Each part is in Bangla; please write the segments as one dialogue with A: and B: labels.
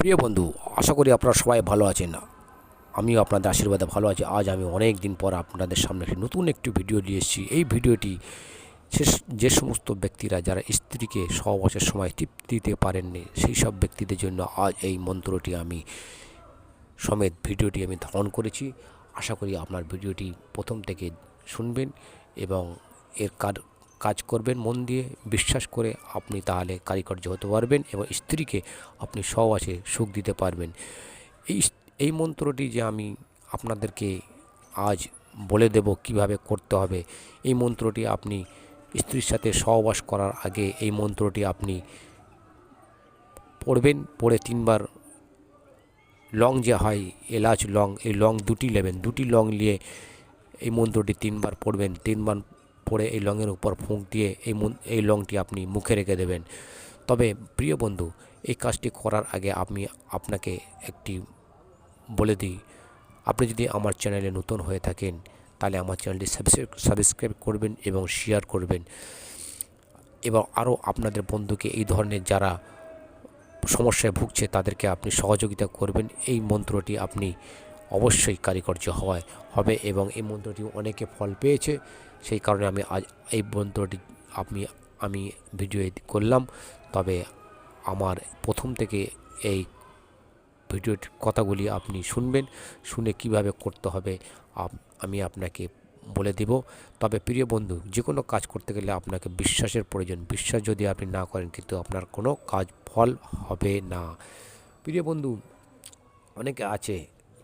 A: প্রিয় বন্ধু, আশা করি আপনারা সবাই ভালো আছেন। আমিও আপনাদের আশীর্বাদে ভালো আছি। আজ আমি অনেক দিন পর আপনাদের সামনে একটি নতুন একটি ভিডিও নিয়ে এসেছি। এই ভিডিওটি যে সমস্ত ব্যক্তিরা, যারা স্ত্রীকে সহবাসের সময় তৃপ্তি দিতে পারেননি, সেই সব ব্যক্তিদের জন্য আজ এই মন্ত্রটি আমি সমেত ভিডিওটি আমি ধারণ করেছি। আশা করি আপনার ভিডিওটি প্রথম থেকে শুনবেন এবং এর কার কাজ করবেন, মন দিয়ে বিশ্বাস করে আপনি তাহলে কারিকর্য হতে পারবেন এবং স্ত্রীকে আপনি সহবাসে সুখ দিতে পারবেন। এই এই মন্ত্রটি যে আমি আপনাদেরকে আজ বলে দেব কীভাবে করতে হবে, এই মন্ত্রটি আপনি স্ত্রীর সাথে সহবাস করার আগে এই মন্ত্রটি আপনি পড়বেন, পড়ে তিনবার লং যে হয়, এলাচ লং, এই লং দুটি নেবেন দুটি লং নিয়ে এই মন্ত্রটি তিনবার পড়বেন, তিনবার পড়ে এই লংয়ের উপর ফুঁক দিয়ে এই এই লংটি আপনি মুখে রেখে দেবেন। তবে প্রিয় বন্ধু, এই কাজটি করার আগে আমি আপনাকে একটি বলে দিই। আপনি যদি আমার চ্যানেলে নতুন হয়ে থাকেন, তাহলে আমার চ্যানেলটি সাবস্ক্রাইব করবেন এবং শেয়ার করবেন। এবং আরও আপনাদের বন্ধুকে এই ধরনের যারা সমস্যায় ভুগছে, তাদেরকে আপনি সহযোগিতা করবেন। এই মন্ত্রটি আপনি অবশ্যই কারিকর্য হওয়ায় হবে এবং এই মন্ত্রটি অনেকে ফল পেয়েছে। সেই কারণে আমি আজ এই মন্ত্রটি আপনি, আমি ভিডিও করলাম। তবে আমার প্রথম থেকে এই ভিডিওর কথাগুলি আপনি শুনবেন, শুনে কীভাবে করতে হবে আমি আপনাকে বলে দেব। তবে প্রিয় বন্ধু যে কোনো কাজ করতে গেলে আপনাকে বিশ্বাসের প্রয়োজন। বিশ্বাস যদি আপনি না করেন, কিন্তু আপনার কোনো কাজ ফল হবে না। প্রিয় বন্ধু, অনেকে আছে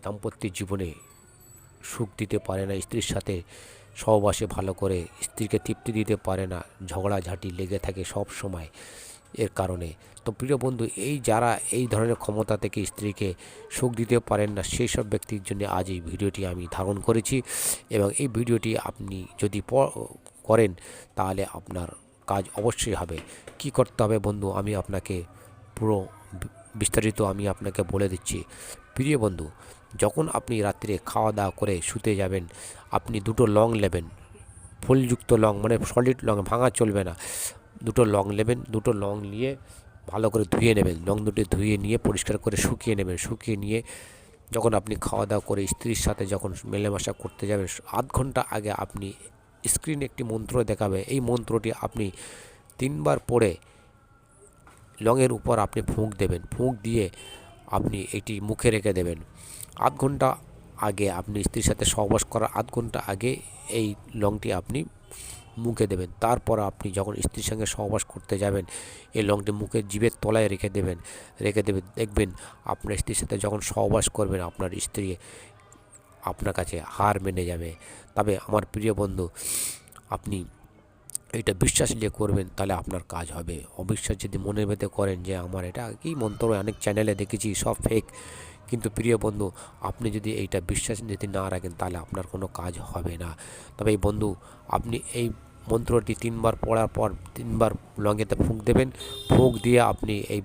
A: দাম্পত্য জীবনে সুখ দিতে পারে না, স্ত্রীর সাথে সহবাসে ভালো করে স্ত্রীকে তৃপ্তি দিতে পারে না, ঝগড়াঝাঁটি লেগে থাকে সব সময় এর কারণে। তো প্রিয় বন্ধু, এই যারা এই ধরনের ক্ষমতা থেকে স্ত্রীকে সুখ দিতে পারেন না সেই সব ব্যক্তির জন্য আজ এই ভিডিওটি আমি ধারণ করেছি এবং এই ভিডিওটি আপনি যদি করেন তাহলে আপনার কাজ অবশ্যই হবে। কি করতে হবে বন্ধু? আমি আপনাকে পুরো বিস্তারিত আমি আপনাকে বলে দিচ্ছি। প্রিয় বন্ধু, যখন আপনি রাত্রে খাওয়া দাওয়া করে শুতে যাবেন, আপনি দুটো লং নেবেন। ফুলযুক্ত লং মানে সলিড লং, ভাঙা চলবে না। দুটো লং নেবেন, দুটো লং নিয়ে ভালো করে ধুয়ে নেবেন। লং দুটো ধুয়ে নিয়ে পরিষ্কার করে শুকিয়ে নেবেন। শুকিয়ে নিয়ে যখন আপনি খাওয়া দাওয়া করে স্ত্রীর সাথে যখন মেলেমাশা করতে যাবেন, আধ ঘণ্টা আগে আপনি স্ক্রিনে একটি মন্ত্র দেখাবে। এই মন্ত্রটি আপনি তিনবার পড়ে লংয়ের উপর আপনি ফুঁক দেবেন, ফুঁক দিয়ে আপনি এটি মুখে রেখে দেবেন। আধ ঘণ্টা আগে আপনি স্ত্রীর সাথে সহবাস করার আধ ঘণ্টা আগে এই লংটি আপনি মুখে দেবেন। তারপর আপনি যখন স্ত্রীর সঙ্গে সহবাস করতে যাবেন, এই লংটি মুখে জিভের তলায় রেখে দেবেন রেখে দেবেন দেখবেন আপনার স্ত্রীর সাথে যখন সহবাস করবেন, আপনার স্ত্রী আপনার কাছে হার মেনে যাবে। তবে আমার প্রিয় বন্ধু, আপনি এটা বিশ্বাস নিয়ে করবেন, তাহলে আপনার কাজ হবে। অবিশ্বাস যদি মনের ভেতরে করেন যে আমার এটা কি মন্ত্র, অনেক চ্যানেলে দেখেছি, সব ফেক কিন্তু প্রিয় বন্ধু, আপনি যদি এইটা বিশ্বাস যদি না রাখেন, তাহলে আপনার কোনো কাজ হবে না। তবে এই বন্ধু, আপনি এই মন্ত্রটি তিনবার পড়ার পর তিনবার লঙ্গেতে ফুঁক দেবেন। ফুঁক দিয়ে আপনি এই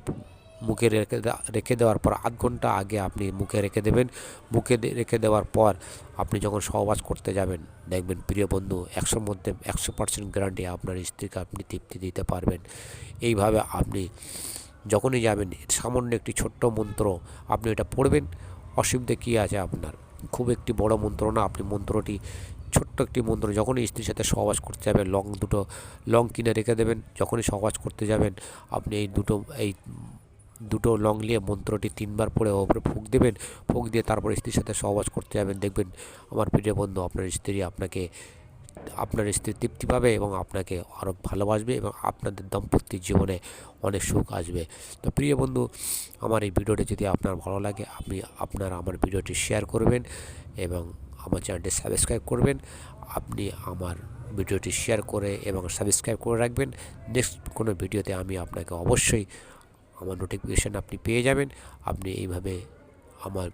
A: মুখে রেখে রেখে দেওয়ার পর আধ ঘণ্টা আগে আপনি মুখে রেখে দেবেন। মুখে রেখে দেওয়ার পর আপনি যখন সহবাস করতে যাবেন, দেখবেন প্রিয় বন্ধু, একশোর মধ্যে একশো পার্সেন্ট গ্যারান্টি আপনার স্ত্রীকে আপনি তৃপ্তি দিতে পারবেন। এইভাবে আপনি যখনই যাবেন, সামান্য একটি ছোট্ট মন্ত্র আপনি এটা পড়বেন। অসুবিধে কী আছে আপনার? খুব একটি বড় মন্ত্র না, আপনি মন্ত্রটি ছোট্ট একটি মন্ত্র যখনই স্ত্রীর সাথে সহবাস করতে যাবেন, লং দুটো, লং কিনে রেখে দেবেন। যখনই সহবাস করতে যাবেন, আপনি এই দুটো, এই দুটো লং নিয়ে মন্ত্রটি তিনবার পড়ে ওপরে ফুঁক দেবেন, ফুঁক দিয়ে তারপর স্ত্রীর সাথে সহবাস করতে যাবেন। দেখবেন, আমার প্রিয় বন্ধু, আপনার স্ত্রী আপনাকে, আপনার স্ত্রী তৃপ্তি পাবে এবং আপনাকে আরও ভালোবাসবে এবং আপনাদের দাম্পত্য জীবনে অনেক সুখ আসবে। তো প্রিয় বন্ধু, আমার এই ভিডিওটি যদি আপনার ভালো লাগে, আপনি, আপনারা আমার ভিডিওটি শেয়ার করবেন এবং আমার চ্যানেলটি সাবস্ক্রাইব করবেন। আপনি আমার ভিডিওটি শেয়ার করে এবং সাবস্ক্রাইব করে রাখবেন। নেক্সট কোনো ভিডিওতে আমি আপনাকে অবশ্যই আমার নোটিফিকেশান আপনি পেয়ে যাবেন। আপনি এইভাবে আমার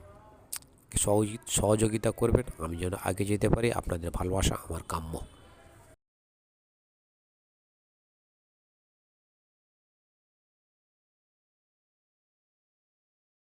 A: সহযোগিতা করবেন। আমি যেন আগে যেতে পারি, আপনাদের ভালোবাসা আমার কাম্য।